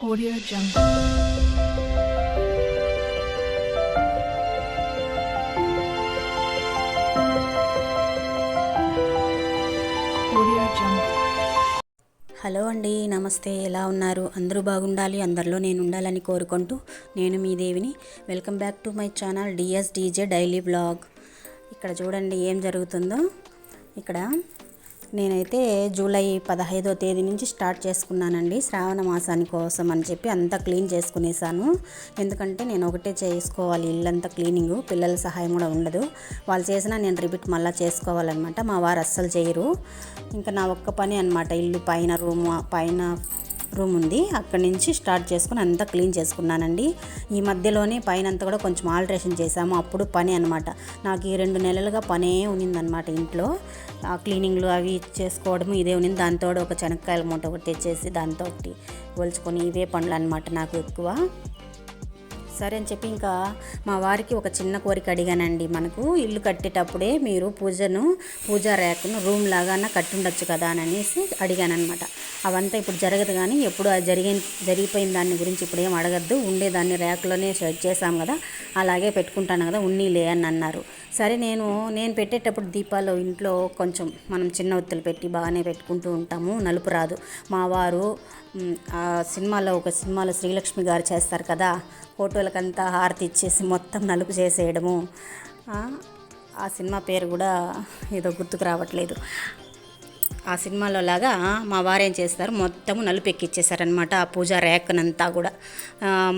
Audio Jungle. Audio Jungle. Hello అండి నమస్తే. ఎలా ఉన్నారు? అందరూ బాగుండాలి అందరిలో నేను ఉండాలని కోరుకుంటూ నేను మీ దేవిని. Welcome back to my channel DS DJ daily blog ఇక్కడ చూడండి ఏం జరుగుతుందో. ఇక్కడ నేనైతే జూలై పదహైదో తేదీ నుంచి స్టార్ట్ చేసుకున్నానండి శ్రావణ మాసాని కోసం అని చెప్పి అంతా క్లీన్ చేసుకునేసాను. ఎందుకంటే నేను ఒకటే చేసుకోవాలి ఇల్లంతా క్లీనింగ్ పిల్లల సహాయం కూడా ఉండదు. వాళ్ళు చేసినా నేను రిపీట్ మళ్ళీ చేసుకోవాలన్నమాట మా వారు అస్సలు చేయరు. ఇంకా నా ఒక్క పని అనమాట ఇల్లు పైన రూమ్ పైన రూమ్ ఉంది. అక్కడి నుంచి స్టార్ట్ చేసుకుని అంతా క్లీన్ చేసుకున్నానండి. ఈ మధ్యలోనే పైన అంతా కూడా కొంచెం ఆల్ట్రేషన్ చేశాము. అప్పుడు పని అనమాట నాకు ఈ రెండు నెలలుగా పనే ఉన్నిందనమాట ఇంట్లో. ఆ క్లీనింగ్లు అవి చేసుకోవడము ఇదే ఉన్నింది. దాంతో ఒక శనక్కాయల మూట ఒకటి తెచ్చేసి దాంతో ఒకటి ఒలుచుకొని ఇవే పనులు అనమాట నాకు ఎక్కువ. సరే అని చెప్పి ఇంకా మా వారికి ఒక చిన్న కోరిక అడిగానండి మనకు. ఇల్లు కట్టేటప్పుడే మీరు పూజను పూజా ర్యాక్ను రూమ్ లాగాన కట్టుండొచ్చు కదా అని అనేసి అడిగానమాట అవంతా ఇప్పుడు జరగదు కానీ ఎప్పుడు అది జరిగి జరిగిపోయిన దాని గురించి ఇప్పుడు ఏం అడగద్దు. ఉండేదాన్ని ర్యాక్లోనే సెట్ చేసాం కదా. అలాగే పెట్టుకుంటాను కదా. ఉన్నీలే అని అన్నారు. సరే నేను నేను పెట్టేటప్పుడు దీపాలు ఇంట్లో కొంచెం మనం చిన్న ఒత్తులు పెట్టి బాగానే పెట్టుకుంటూ ఉంటాము. నలుపు రాదు. మా వారు ఆ సినిమాలో ఒక సినిమాలో శ్రీలక్ష్మి గారు చేస్తారు కదా. ఫోటోలకంతా హారతి ఇచ్చేసి మొత్తం నలుపు చేసేయడము. ఆ సినిమా పేరు కూడా ఏదో గుర్తుకు రావట్లేదు. ఆ సినిమాలో లాగా మా వారు ఏం చేస్తారు? మొత్తము నలుపు ఎక్కిచ్చేసారనమాట ఆ పూజ ర్యాక్నంతా కూడా.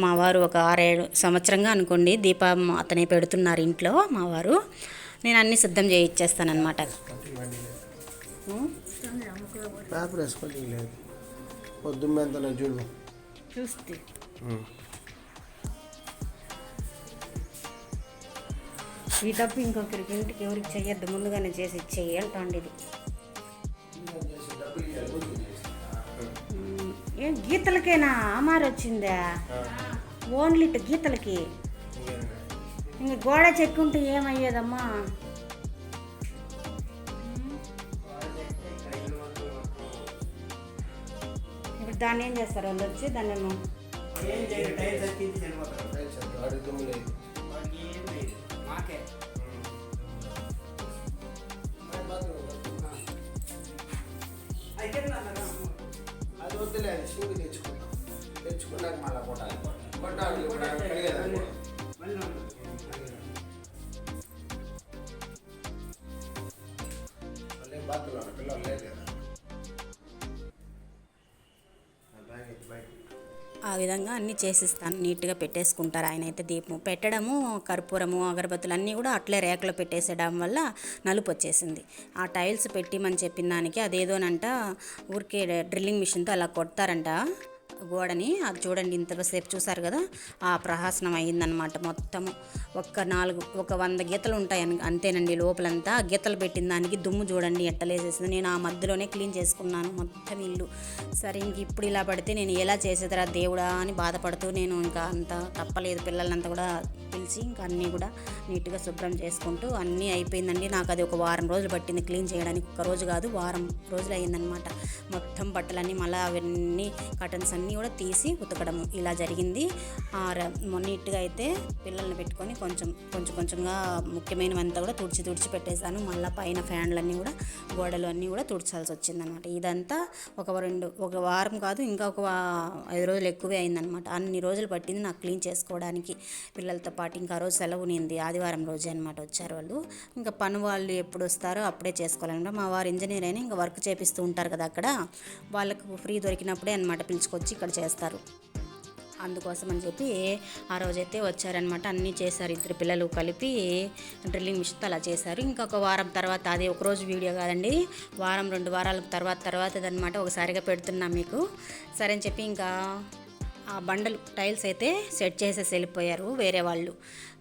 మా వారు ఒక ఆరేడు సంవత్సరంగా అనుకోండి దీపం అతనే పెడుతున్నారు ఇంట్లో మా వారు. నేను అన్నీ సిద్ధం చేయించేస్తానమాట చూస్తే. ఈ తప్పు ఇంకొకరికి ఇంటికి ఎవరికి చెయ్యొద్దు ముందుగానే చేసి ఇచ్చేయి అంటండి ఇది ఏం గీతలకేనా? అమారు వచ్చిందా? ఓన్లీ గీతలకి. ఇంక గోడ చెక్కుంటే ఏమయ్యేదమ్మా? ఇప్పుడు దాన్ని ఏం చేస్తారు? వాళ్ళు వచ్చి దాన్ని ఏమో వాడి దుమ్ము లేదు అది వద్దులే అది షూకి తెచ్చుకుంటాం తెచ్చుకున్నాక మళ్ళీ కొట్టాలి కొట్టాలి విధంగా అన్నీ చేసిస్తాను. నీట్గా పెట్టేసుకుంటారు. ఆయన అయితే దీపం పెట్టడము కర్పూరము అగరబత్తులు అన్నీ కూడా అట్లే రేకలో పెట్టేసేయడం వల్ల నలుపు వచ్చేసింది. ఆ టైల్స్ పెట్టిమని చెప్పిన దానికి అదేదోనంట ఊరికే డ్రిల్లింగ్ మిషన్తో అలా కొడతారంట. గోడని అది చూడండి ఇంతసేపు చూసారు కదా? ఆ ప్రహాసనం అయిందనమాట మొత్తము ఒక్క నాలుగు ఒక వంద గీతలు ఉంటాయి అంతేనండి లోపలంతా. గీతలు పెట్టిన దానికి దుమ్ము చూడండి ఎట్టలేసేసింది. నేను ఆ మధ్యలోనే క్లీన్ చేసుకున్నాను మొత్తం ఇల్లు. సరే ఇంక ఇప్పుడు ఇలా పడితే నేను ఎలా చేసేదిరా దేవుడా అని బాధపడుతూ నేను ఇంకా అంత తప్పలేదు. పిల్లలంతా కూడా పిలిచి ఇంకా అన్నీ కూడా నీట్గా శుభ్రం చేసుకుంటూ అన్నీ అయిపోయిందండి. నాకు అది ఒక వారం రోజులు పట్టింది క్లీన్ చేయడానికి. ఒక రోజు కాదు వారం రోజులు అయిందనమాట మొత్తం బట్టలన్నీ మళ్ళీ అవన్నీ కటన్స్ అన్నీ కూడా తీసి ఉతకడము. ఇలా జరిగింది. ఆ ర- అయితే పిల్లల్ని పెట్టుకొని కొంచెం కొంచెం కొంచెంగా ముఖ్యమైనవంతా కూడా తుడిచి తుడిచి పెట్టేశాను. మళ్ళీ పైన ఫ్యాన్లన్నీ కూడా గోడలు అన్నీ కూడా తుడిచాల్సి వచ్చిందనమాట. ఇదంతా ఒక రెండు ఒక వారం కాదు ఇంకా ఒక ఐదు రోజులు ఎక్కువే అయిందనమాట. అన్ని రోజులు పట్టింది నాకు క్లీన్ చేసుకోవడానికి. పిల్లలతో పాటు ఇంకా ఆ రోజు సెలవు నింది. ఆదివారం రోజే అనమాట వచ్చారు వాళ్ళు. ఇంకా పని వాళ్ళు ఎప్పుడు వస్తారో అప్పుడే చేసుకోవాలన్నమాట మా వారు ఇంజనీర్ అయినా ఇంకా వర్క్ చేపిస్తూ ఉంటారు కదా అక్కడ. వాళ్ళకు ఫ్రీ దొరికినప్పుడే అనమాట పిలుచుకొచ్చి ఇక్కడ చేస్తారు. అందుకోసం అని చెప్పి ఆ రోజైతే వచ్చారనమాట అన్నీ చేశారు ఇద్దరు పిల్లలు కలిపి డ్రిల్లింగ్ మిషన్తో అలా చేశారు. ఇంకొక వారం తర్వాత అది ఒక రోజు వీడియో కాదండి వారం రెండు వారాల తర్వాత తర్వాత అనమాట ఒకసారిగా పెడుతున్నాం మీకు. సరే అని చెప్పి ఇంకా ఆ బండలు టైల్స్ అయితే సెట్ చేసేసి వెళ్ళిపోయారు వేరే వాళ్ళు.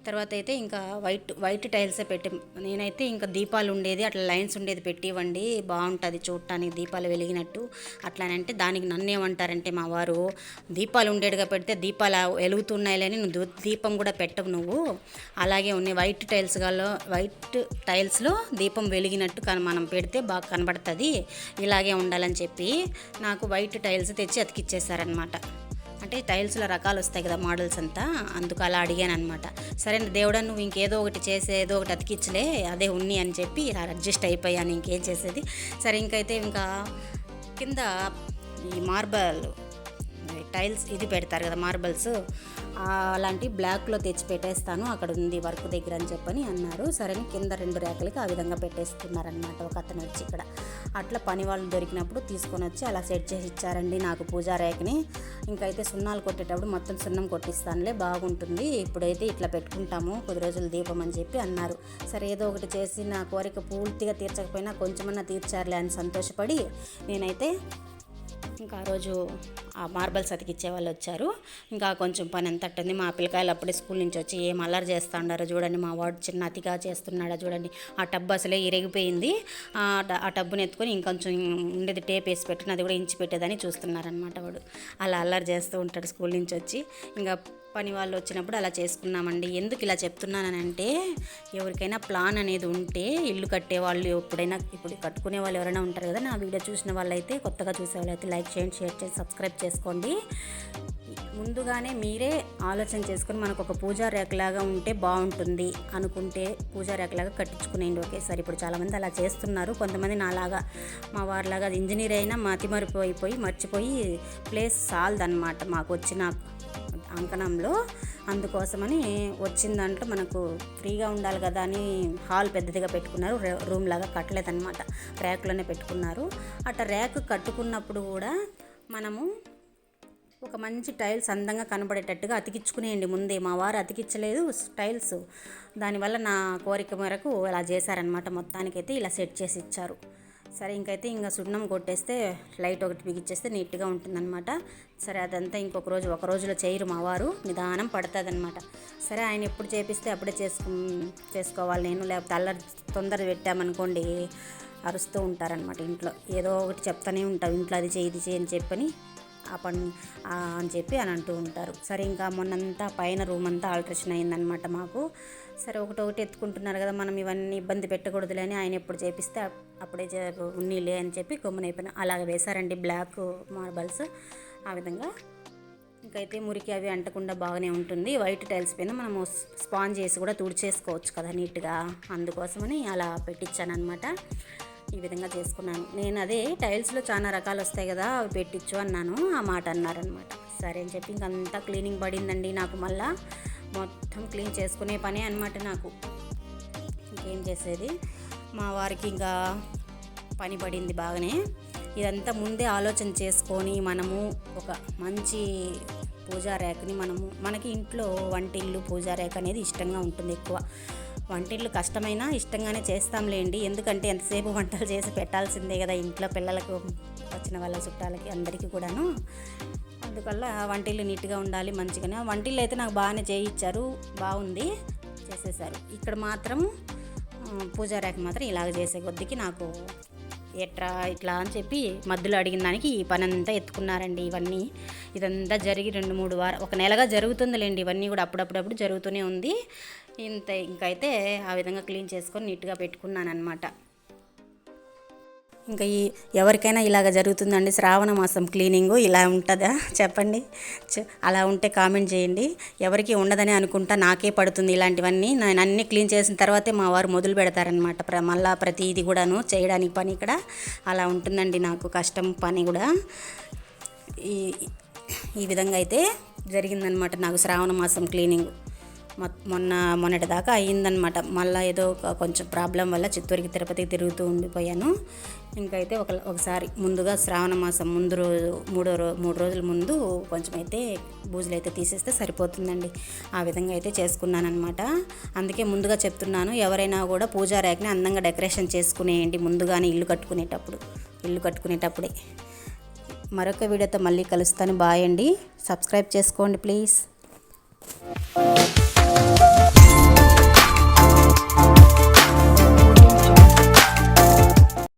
తర్వాత అయితే ఇంకా వైట్ వైట్ టైల్సే పెట్టి నేనైతే ఇంకా దీపాలు ఉండేది అట్లా లైన్స్ ఉండేది పెట్టివ్వండి బాగుంటుంది చూడటానికి దీపాలు వెలిగినట్టు. అట్లానంటే దానికి నన్ను ఏమంటారంటే మా వారు దీపాలు ఉండేట్టుగా పెడితే దీపాలు వెలుగుతున్నాయిలని నువ్వు దూ- దీపం కూడా పెట్టవు నువ్వు. అలాగే ఉన్నాయి వైట్ టైల్స్ గాలో వైట్ టైల్స్లో దీపం వెలిగినట్టు కన మనం పెడితే బాగా కనబడుతుంది. ఇలాగే ఉండాలని చెప్పి నాకు వైట్ టైల్స్ తెచ్చి అతికిచ్చేసారనమాట అంటే టైల్స్లో రకాలు వస్తాయి కదా మోడల్స్ అంతా అందుకు అలా అడిగాను అనమాట సరే దేవుడా నువ్వు ఇంకేదో ఒకటి చేసే ఏదో ఒకటి అతికిచ్చలే అదే ఉన్ని అని చెప్పి అడ్జస్ట్ అయిపోయాను ఇంకేం చేసేది. సరే ఇంకైతే ఇంకా కింద ఈ మార్బల్ టైల్స్ ఇది పెడతారు కదా మార్బల్స్ అలాంటి బ్లాక్లో తెచ్చి పెట్టేస్తాను అక్కడ ఉంది వర్క్ దగ్గర అని చెప్పని అన్నారు. సరే అని కింద రెండు రేఖలకి ఆ విధంగా పెట్టేస్తున్నారనమాట ఒక అతను వచ్చి ఇక్కడ. అట్లా పని వాళ్ళు దొరికినప్పుడు తీసుకొని వచ్చి అలా సెట్ చేసి ఇచ్చారండి నాకు పూజా రేఖని ఇంకైతే సున్నాలు కొట్టేటప్పుడు మొత్తం సున్నం కొట్టిస్తానులే బాగుంటుంది. ఇప్పుడైతే ఇట్లా పెట్టుకుంటాము కొద్ది రోజులు దీపం అని చెప్పి అన్నారు. సరే ఏదో ఒకటి చేసి నా కోరిక పూర్తిగా తీర్చకపోయినా కొంచెమన్నా తీర్చారులే అని సంతోషపడి నేనైతే ఇంకా ఆ రోజు ఆ మార్బల్స్ అతికిచ్చే వాళ్ళు వచ్చారు. ఇంకా కొంచెం పని ఎంత అట్టుంది. మా పిల్లకాయలు అప్పుడే స్కూల్ నుంచి వచ్చి ఏం అల్లరి చేస్తుండారో చూడండి. మా వాడు చిన్న అతిగా చేస్తున్నాడా చూడండి. ఆ టబ్బు అసలే ఇరిగిపోయింది. ఆ ఆ టబ్బుని ఎత్తుకొని ఇంకొంచెం ఉండేది టేప్ వేసి పెట్టిన అది కూడా ఇంచి పెట్టేదని చూస్తున్నారనమాట వాడు. అలా అల్లరి చేస్తూ ఉంటాడు స్కూల్ నుంచి వచ్చి. ఇంకా పని వాళ్ళు వచ్చినప్పుడు అలా చేసుకున్నామండి. ఎందుకు ఇలా చెప్తున్నానంటే ఎవరికైనా ప్లాన్ అనేది ఉంటే ఇల్లు కట్టే వాళ్ళు ఎప్పుడైనా ఇప్పుడు కట్టుకునే వాళ్ళు ఎవరైనా ఉంటారు కదా నా వీడియో చూసిన వాళ్ళైతే కొత్తగా చూసే వాళ్ళైతే లైక్ చేయండి షేర్ చేసి సబ్స్క్రైబ్ చేసుకోండి. ముందుగానే మీరే ఆలోచన చేసుకొని మనకు ఒక పూజా రేఖలాగా ఉంటే బాగుంటుంది అనుకుంటే పూజా రేఖలాగా కట్టించుకునేయండి. ఒకేసారి ఇప్పుడు చాలామంది అలా చేస్తున్నారు. కొంతమంది నాలాగా మా వారిలాగా అది ఇంజనీర్ అయినా మతిమరిపోయిపోయి మర్చిపోయి ప్లేస్ సాల్దన్నమాట మాకు వచ్చిన అంకణంలో. అందుకోసమని వచ్చిన దాంట్లో మనకు ఫ్రీగా ఉండాలి కదా అని హాల్ పెద్దదిగా పెట్టుకున్నారు. రే- రూమ్ లాగా కట్టలేదన్నమాట. ర్యాక్లోనే పెట్టుకున్నారు. అట్లా ర్యాక్ కట్టుకున్నప్పుడు కూడా మనము ఒక మంచి టైల్స్ అందంగా కనబడేటట్టుగా అతికించుకునేయండి ముందే మా వారు అతికించలేదు టైల్స్. దానివల్ల నా కోరిక మేరకు ఇలా చేశారనమాట మొత్తానికైతే ఇలా సెట్ చేసి ఇచ్చారు. సరే ఇంకైతే ఇంకా సున్నం కొట్టేస్తే లైట్ ఒకటి బిగించేస్తే నీట్గా ఉంటుందన్నమాట. సరే అదంతా ఇంకొక రోజు ఒక రోజులో చేయరు మా వారు నిదానం పడుతుందన్నమాట. సరే ఆయన ఎప్పుడు చేపిస్తే అప్పుడే చేసుకు చేసుకోవాలి నేను లేకపోతే అల్లరి తొందర పెట్టామనుకోండి అరుస్తూ ఉంటారనమాట ఇంట్లో. ఏదో ఒకటి చెప్తానే ఉంటాం ఇంట్లో అది చేయి ఇది చేయని అని చెప్పని. ఆ పని అని చెప్పి అని అంటూ ఉంటారు. సరే ఇంకా మొన్నంతా పైన రూమ్ అంతా ఆల్ట్రేషన్ అయిందనమాట మాకు. సరే ఒకటి ఒకటి ఎత్తుకుంటున్నారు కదా మనం ఇవన్నీ ఇబ్బంది పెట్టకూడదులే అని ఆయన ఎప్పుడు చేపిస్తే అప్పుడే చే- ఉన్నీలే అని చెప్పి కొమ్మనైపోయినా అలాగ వేశారండి బ్లాక్ మార్బల్స్. ఆ విధంగా ఇంకైతే మురికి అవి అంటకుండా బాగానే ఉంటుంది. వైట్ టైల్స్ పైన మనము స్పాంజ్ చేసి కూడా తుడిచేసుకోవచ్చు కదా నీట్గా. అందుకోసమని అలా పెట్టించాను అనమాట ఈ విధంగా చేసుకున్నాను. నేను అదే టైల్స్లో చాలా రకాలు వస్తాయి కదా అవి పెట్టించు అన్నాను. ఆ మాట అన్నారనమాట సరే అని చెప్పి ఇంకంతా క్లీనింగ్ పడిందండి నాకు మళ్ళా. మొత్తం క్లీన్ చేసుకునే పనే అనమాట నాకు. ఇంకేం చేసేది? మా వారికి ఇంకా పని పడింది బాగానే. ఇదంతా ముందే ఆలోచన చేసుకొని మనము ఒక మంచి పూజా రేఖని మనము మనకి ఇంట్లో వంటిల్లు పూజా రేఖ అనేది ఇష్టంగా ఉంటుంది ఎక్కువ. వంటిళ్ళు కష్టమైనా ఇష్టంగానే చేస్తాంలేండి. ఎందుకంటే ఎంతసేపు వంటలు చేసి పెట్టాల్సిందే కదా ఇంట్లో పిల్లలకు వచ్చిన వాళ్ళ చుట్టాలకి అందరికీ కూడాను. అందువల్ల వంటిల్లు నీట్గా ఉండాలి మంచిగానే. వంటిల్లు అయితే నాకు బాగానే చేయించారు బాగుంది. చేసేసారు. ఇక్కడ మాత్రం ఆ, పూజా రేఖ మాత్రం ఇలాగ చేసే కొద్దికి నాకు ఎట్రా ఇట్లా అని చెప్పి మధ్యలో అడిగిన దానికి ఈ పని అంతా ఎత్తుకున్నారండి ఇవన్నీ. ఇదంతా జరిగి రెండు మూడు వారం ఒక నెలగా జరుగుతుందిలేండి ఇవన్నీ కూడా అప్పుడప్పుడప్పుడు జరుగుతూనే ఉంది. ఇంత ఇంకైతే ఆ విధంగా క్లీన్ చేసుకొని నీట్గా పెట్టుకున్నాను అనమాట ఇంకా ఈ ఎవరికైనా ఇలాగ జరుగుతుందండి శ్రావణ మాసం క్లీనింగ్ ఇలా ఉంటుందా? చెప్పండి. అలా ఉంటే కామెంట్ చేయండి. ఎవరికి ఉండదని అనుకుంటా నాకే పడుతుంది ఇలాంటివన్నీ. నేను అన్నీ క్లీన్ చేసిన తర్వాతే మా వారు మొదలు పెడతారనమాట ప్ర మళ్ళా ప్రతి ఇది కూడాను చేయడానికి పని ఇక్కడ. అలా ఉంటుందండి నాకు కష్టం పని కూడా. ఈ ఈ విధంగా అయితే జరిగిందనమాట నాకు శ్రావణ మాసం క్లీనింగ్. మొన్న మొన్నటి దాకా అయ్యిందనమాట మళ్ళీ ఏదో ఒక కొంచెం ప్రాబ్లం వల్ల చిత్తూరుకి తిరుపతికి తిరుగుతూ ఉండిపోయాను. ఇంకైతే ఒక ఒకసారి ముందుగా శ్రావణ మాసం ముందు రోజు మూడో రో మూడు రోజుల ముందు కొంచెం అయితే బూజులు అయితే తీసేస్తే సరిపోతుందండి. ఆ విధంగా అయితే చేసుకున్నానమాట అందుకే ముందుగా చెప్తున్నాను ఎవరైనా కూడా పూజా ర్యాక్ని అందంగా డెకరేషన్ చేసుకునేయండి ముందుగానే ఇల్లు కట్టుకునేటప్పుడు. ఇల్లు కట్టుకునేటప్పుడే. మరొక వీడియోతో మళ్ళీ కలుస్తాను. బాయ్ అండి. సబ్స్క్రైబ్ చేసుకోండి ప్లీజ్.